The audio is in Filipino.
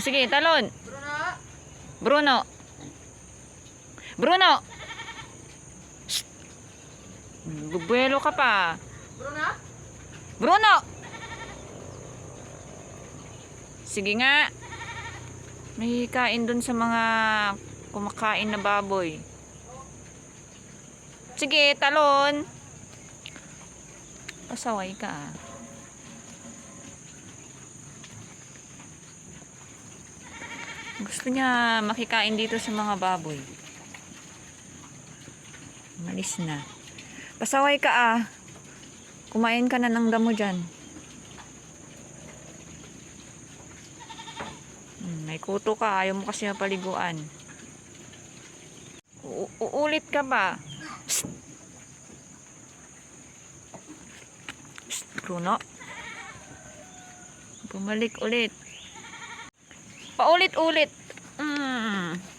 Sige, talon. Bruno. Bruno. Shh. Bubuelo ka pa. Bruno? Bruno! Sige nga. May kain dun sa mga kumakain na baboy. Sige, talon. Pasaway ka ah. Gusto niya makikain dito sa mga baboy. Malis na. Pasaway ka ah. Kumain ka na ng damo dyan. Hmm, may kuto ka. Ayaw mo kasi mapaliguan. U- uulit ka ba? Psst. Psst, Bruno. Bumalik ulit. Paulit-ulit. Mm.